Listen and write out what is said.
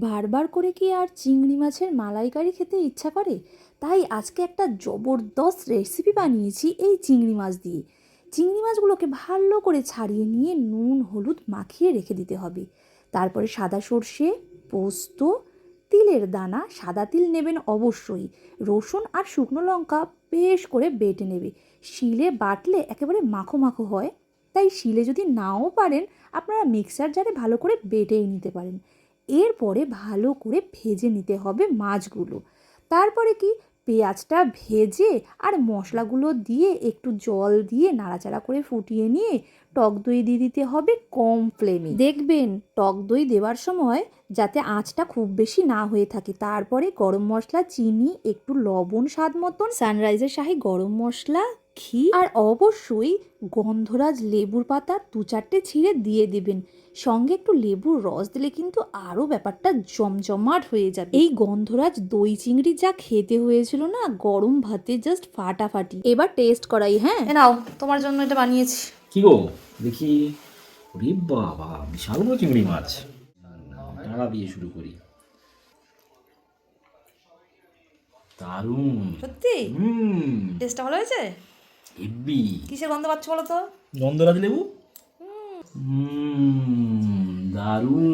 বারবার করে কি আর চিংড়ি মাছের মালাইকারি খেতে ইচ্ছা করে? তাই আজকে একটা জবরদস্ত রেসিপি বানিয়েছি এই চিংড়ি মাছ দিয়ে। চিংড়ি মাছগুলোকে ভালো করে ছাড়িয়ে নিয়ে নুন, হলুদ মাখিয়ে রেখে দিতে হবে। তারপরে সাদা সর্ষে, পোস্ত, তিলের দানা, সাদা তিল নেবেন অবশ্যই। রসুন আর শুকনো লঙ্কা বেশ করে বেটে নেবে। শিলে বাটলে একেবারে মাখো মাখো হয়। তাই শিলে যদি নাও পারেন, আপনারা মিক্সার জারে ভালো করে বেটেই নিতে পারেন। এরপরে ভালো করে ভেজে নিতে হবে মাছগুলো। তারপরে কি? পেঁয়াজটা ভেজে আর মশলাগুলো দিয়ে একটু জল দিয়ে নাড়াচাড়া করে ফুটিয়ে নিয়ে টক দই দিয়ে দিতে হবে কম ফ্লেমে। দেখবেন টক দই দেওয়ার সময় যাতে আঁচটা খুব বেশি না হয়ে থাকে। তারপরে গরম মশলা, চিনি, একটু লবণ স্বাদ মতন, সানরাইজের শাহি গরম মশলা ঘি আর অবশ্যই গন্ধরাজ লেবুর পাতা দু চারটে ছিঁড়ে দিয়ে দেবেন। সঙ্গে একটু লেবুর রস দিলে কিন্তু আরও ব্যাপারটা জমজমাট হয়ে যাবে। এই গন্ধরাজ দই চিংড়ি যা খেতে হয়েছিল না গরম ভাতে জাস্ট ফাটাফাটি। এবার টেস্ট করাই হ্যাঁ? নাও তোমার জন্য এটা বানিয়েছি। কি গো? দেখি। ওরে বাবা বিশাল বড় চিংড়ি মাছ। ডাঁড়া দিয়ে শুরু করি। দারুণ। সত্যি? হুম। টেস্টটা ভালো হয়েছে? হেব্বি। কিসের গন্ধ পাচ্ছ বলো তো গন্ধরাজ লেবু? হুম দারুণ।